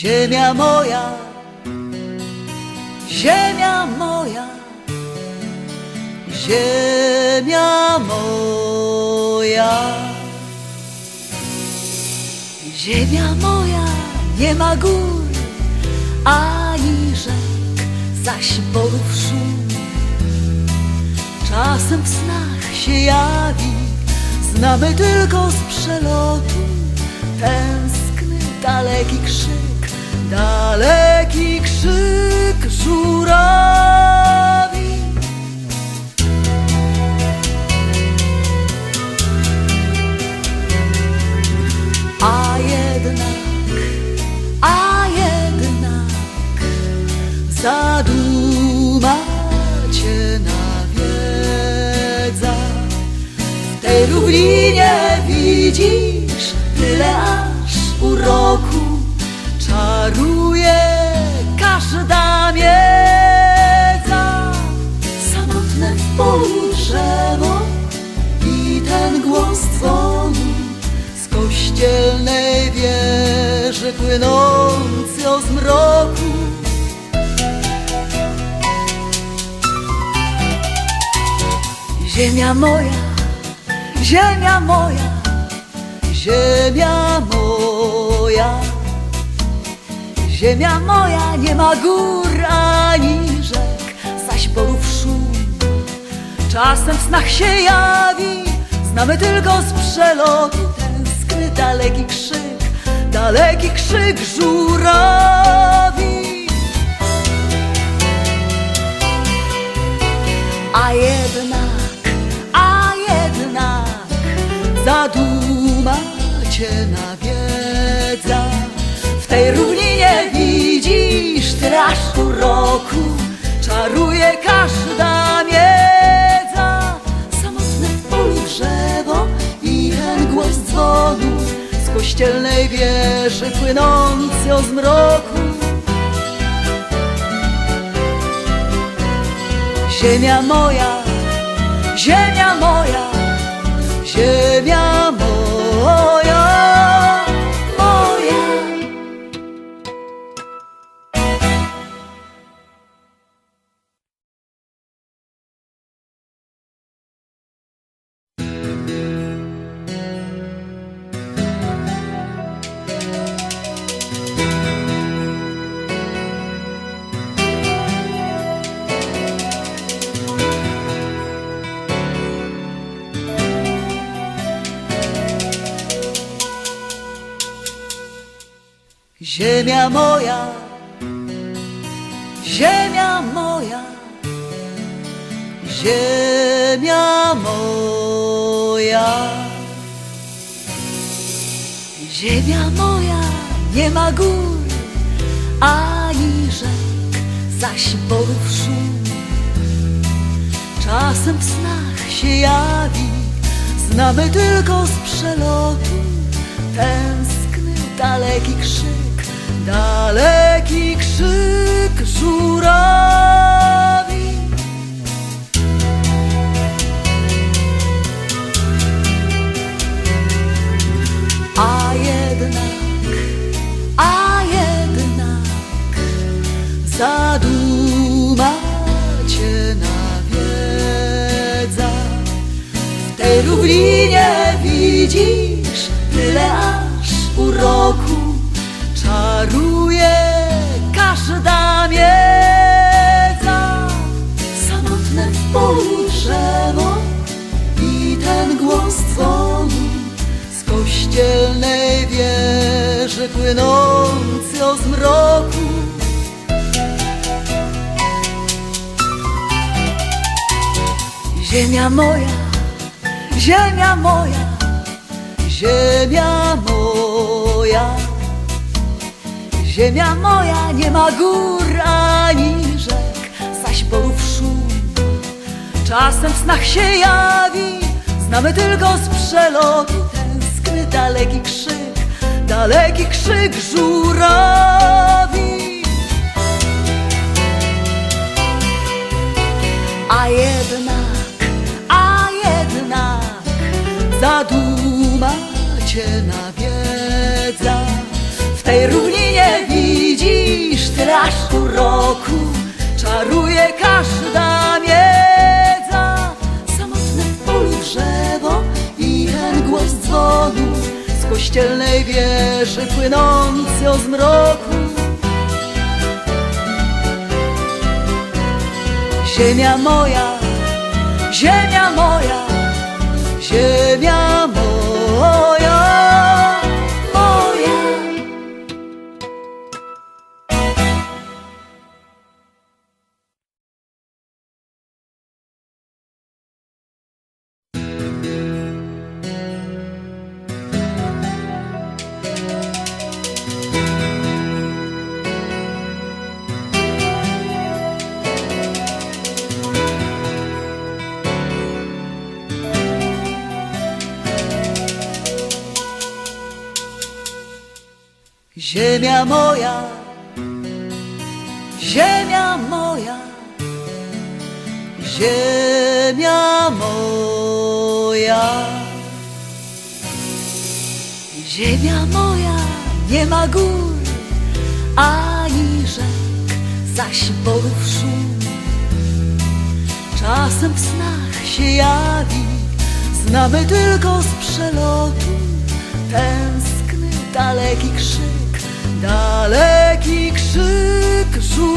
Ziemia moja, ziemia moja, ziemia moja. Ziemia moja nie ma gór ani rzek, zaś borów szum. Czasem w snach się jawi, znamy tylko z przelotu tęskny, daleki krzyk, daleki krzyk żurawi. A jednak, a jednak zaduma cię nawiedza. W tej równinie widzisz tyle aż uroku, każda miedza. Samotne w polu drzewo i ten głos dzwonu z kościelnej wieży płynący o zmroku. Ziemia moja, ziemia moja, ziemia moja. Ziemia moja nie ma gór ani rzek, zaś borów szum. Czasem w snach się jawi, znamy tylko z przelotu tęskny daleki krzyk, daleki krzyk żurawi. A jednak, a jednak zaduma cię nawiedza. Widzisz traż uroku, czaruje każda miedza. Samotne polu drzewo i ten głos dzwonu z kościelnej wieży płynący o zmroku. Ziemia moja, ziemia moja, ziemia Ziemia moja, ziemia moja, ziemia moja. Ziemia moja nie ma gór ani rzek, zaś borów szum. Czasem w snach się jawi, znamy tylko z przelotu tęskny, daleki krzyk, daleki krzyk żurawi. A jednak, a jednak zaduma cię nawiedza. W tej równinie widzisz tyle aż uroku, polu drzewo i ten głos dzwonu z kościelnej wieży płynący o zmroku. Ziemia moja, ziemia moja, ziemia moja. Ziemia moja nie ma gór ani rzek, zaś szum. Czasem w snach się jawi, znamy tylko z przelotu tęskny daleki krzyk, daleki krzyk żurawi. A jednak, a jednak zaduma cię nawiedza. W tej równinie widzisz tyle aż uroku Czaruje każda kościelnej wieży płynący o zmroku. Ziemia moja, ziemia moja, Ziemia moja, ziemia moja, ziemia moja. Ziemia moja nie ma gór ani rzek, zaś borów szum. Czasem w snach się jawi, znamy tylko z przelotu tęskny, daleki krzyk, daleki krzyk żurawi.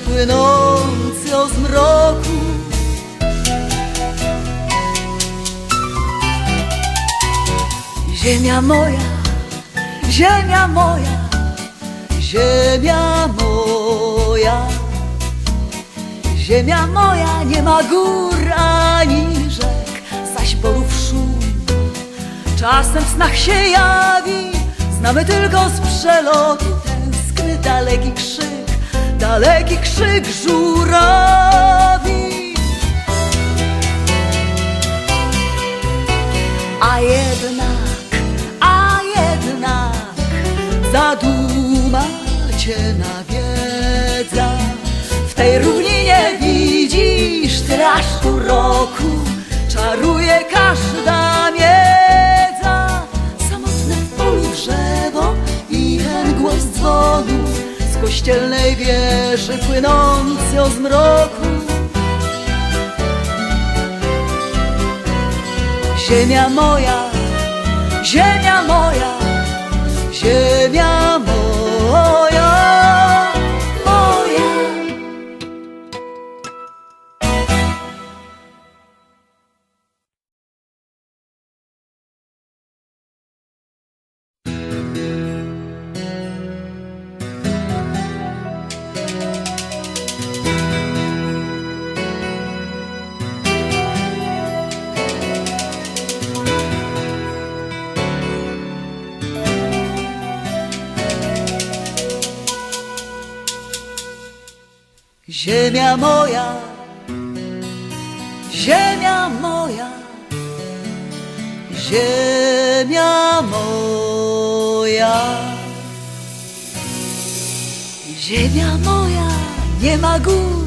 Płynący o zmroku. Ziemia moja, ziemia moja, ziemia moja. Ziemia moja nie ma gór ani rzek, zaś borów szum. Czasem w snach się jawi, znamy tylko z przelotu tęskny daleki krzyk, daleki krzyk żurawi. A jednak, a jednak zaduma cię nawiedza. W tej równinie widzisz tyle aż uroku, czaruje każda kościelnej wieży płynący o zmroku. Ziemia moja, ziemia moja, ziemia Ziemia moja, ziemia moja, ziemia moja. Ziemia moja nie ma gór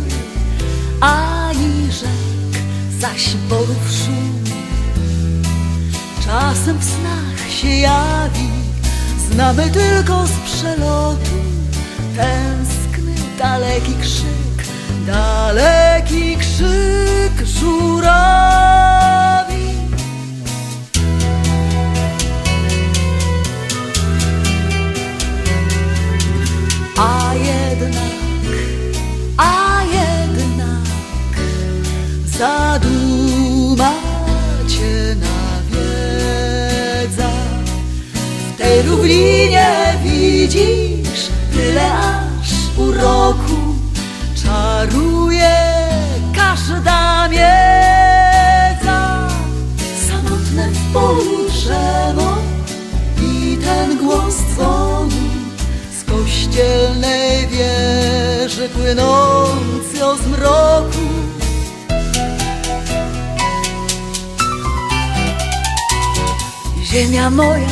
ani rzek, zaś borów szum. Czasem w snach się jawi, znamy tylko z przelotu tęskny, daleki krzyk, daleki krzyk żurawi. A jednak, a jednak zaduma cię nawiedza. W tej równinie widzisz tyle Ziemia moja,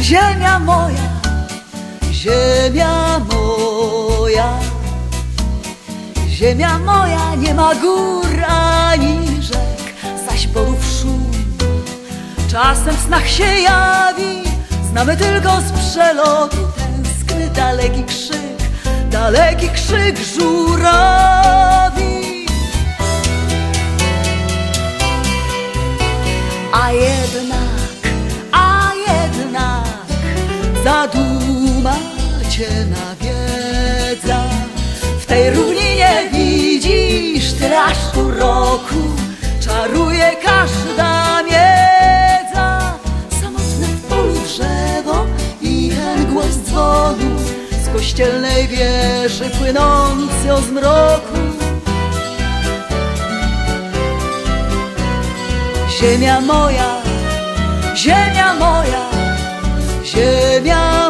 ziemia moja, ziemia moja. Ziemia moja nie ma gór ani rzek, zaś porów szum. Czasem w snach się jawi, znamy tylko z przelotu tęskny daleki krzyk, daleki krzyk żurawi. A jednak, zaduma cię nawiedza. W tej równinie widzisz traż uroku, czaruje każda miedza. Samotne w polu drzewo i ten głos dzwonu z kościelnej wieży płynący o zmroku. Ziemia moja, ziemia moja, ziemia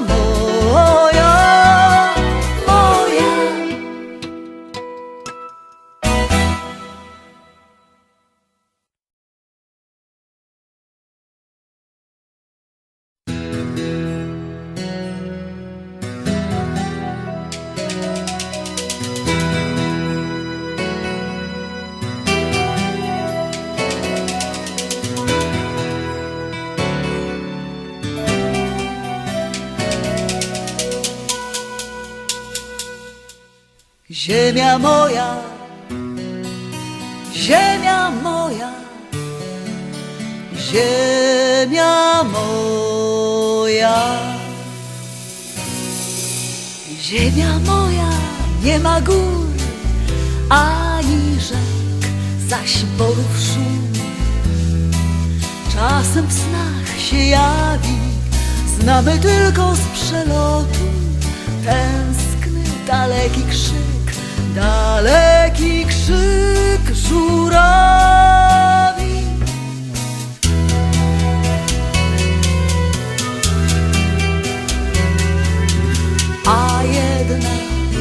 Ziemia moja, ziemia moja, ziemia moja. Ziemia moja nie ma gór ani rzek, zaś porów szum. Czasem w snach się jawi, znamy tylko z przelotu tęskny, daleki krzyk, daleki krzyk żurawi. A jednak,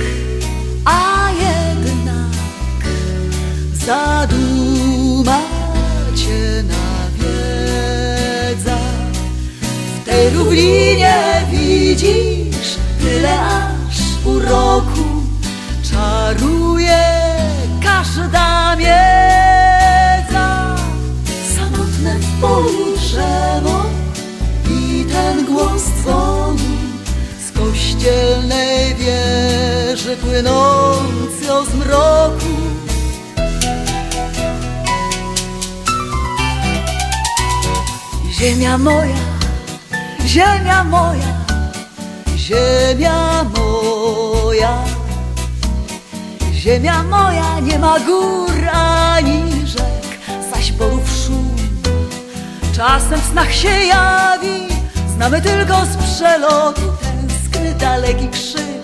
a jednak zaduma cię nawiedza. W tej równinie widzisz tyle aż uroku, czaruje każda miedza. Samotne w polu drzewo i ten głos dzwonu z kościelnej wieży płynący o zmroku. Ziemia moja, ziemia moja, ziemia moja. Ziemia moja nie ma gór ani rzek, zaś porów szum. Czasem w snach się jawi, znamy tylko z przelotu tęskny daleki krzyk,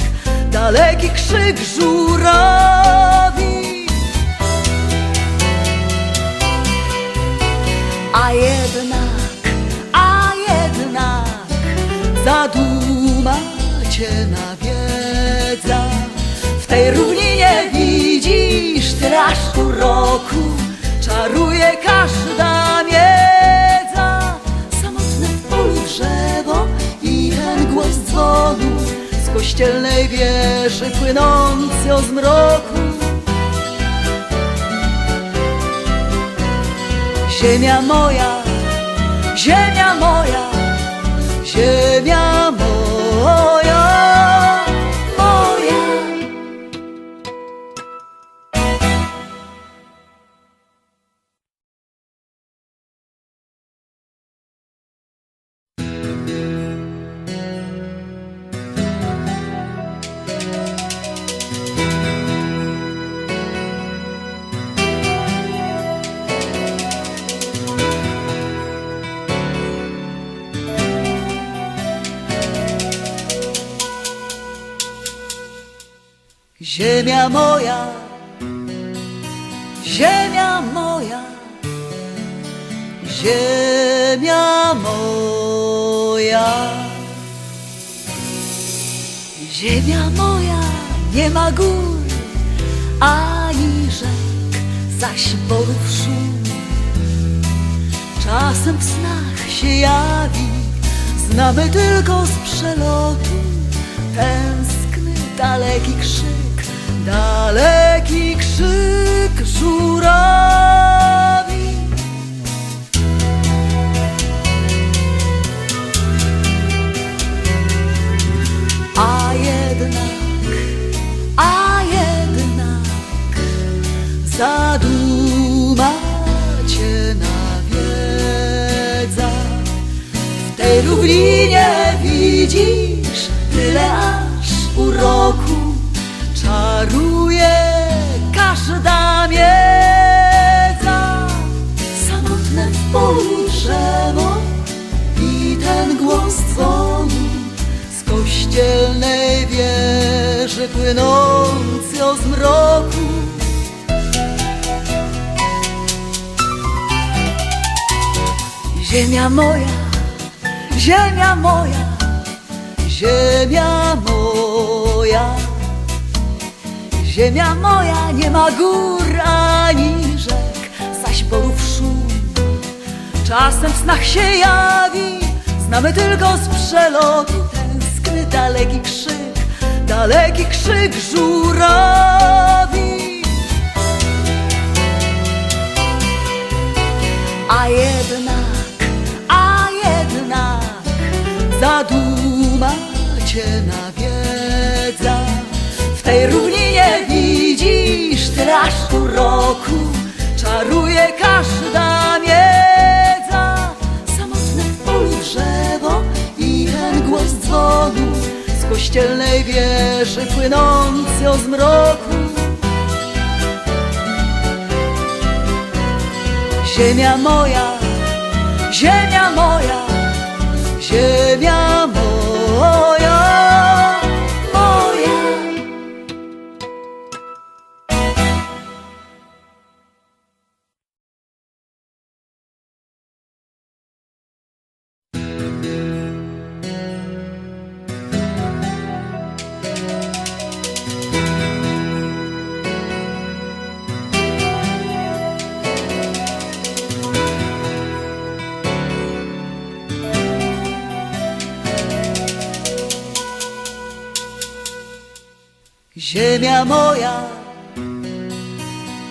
daleki krzyk żurawi. A jednak, a jednak zaduma cię nawiedza. W tej równinie widzisz traż uroku, czaruje każda miedza. Samotne polu drzewo i ten głos dzwonu z kościelnej wieży płynący o zmroku. Ziemia moja, ziemia moja, ziemia moja. Ziemia moja, ziemia moja, ziemia moja. Ziemia moja nie ma gór ani rzek, zaś borów szum. Czasem w snach się jawi, znamy tylko z przelotu tęskny, daleki krzyk, daleki krzyk żurawi. A jednak, a jednak zaduma cię nawiedza. W tej równinie widzisz tyle aż uroku, każda miedza. Samotne w polu drzewo i ten głos dzwonu z kościelnej wieży płynący o zmroku. Ziemia moja, ziemia moja, ziemia moja. Ziemia moja nie ma gór ani rzek, zaś borów szum. Czasem w snach się jawi, znamy tylko z przelotu tęskny daleki krzyk, daleki krzyk żurawi. A jednak, a jednak zaduma cię nawiedza. Kościelnej wieży płynący o zmroku. Ziemia moja, ziemia moja, ziemia moja, Ziemia moja,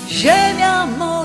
ziemia moja,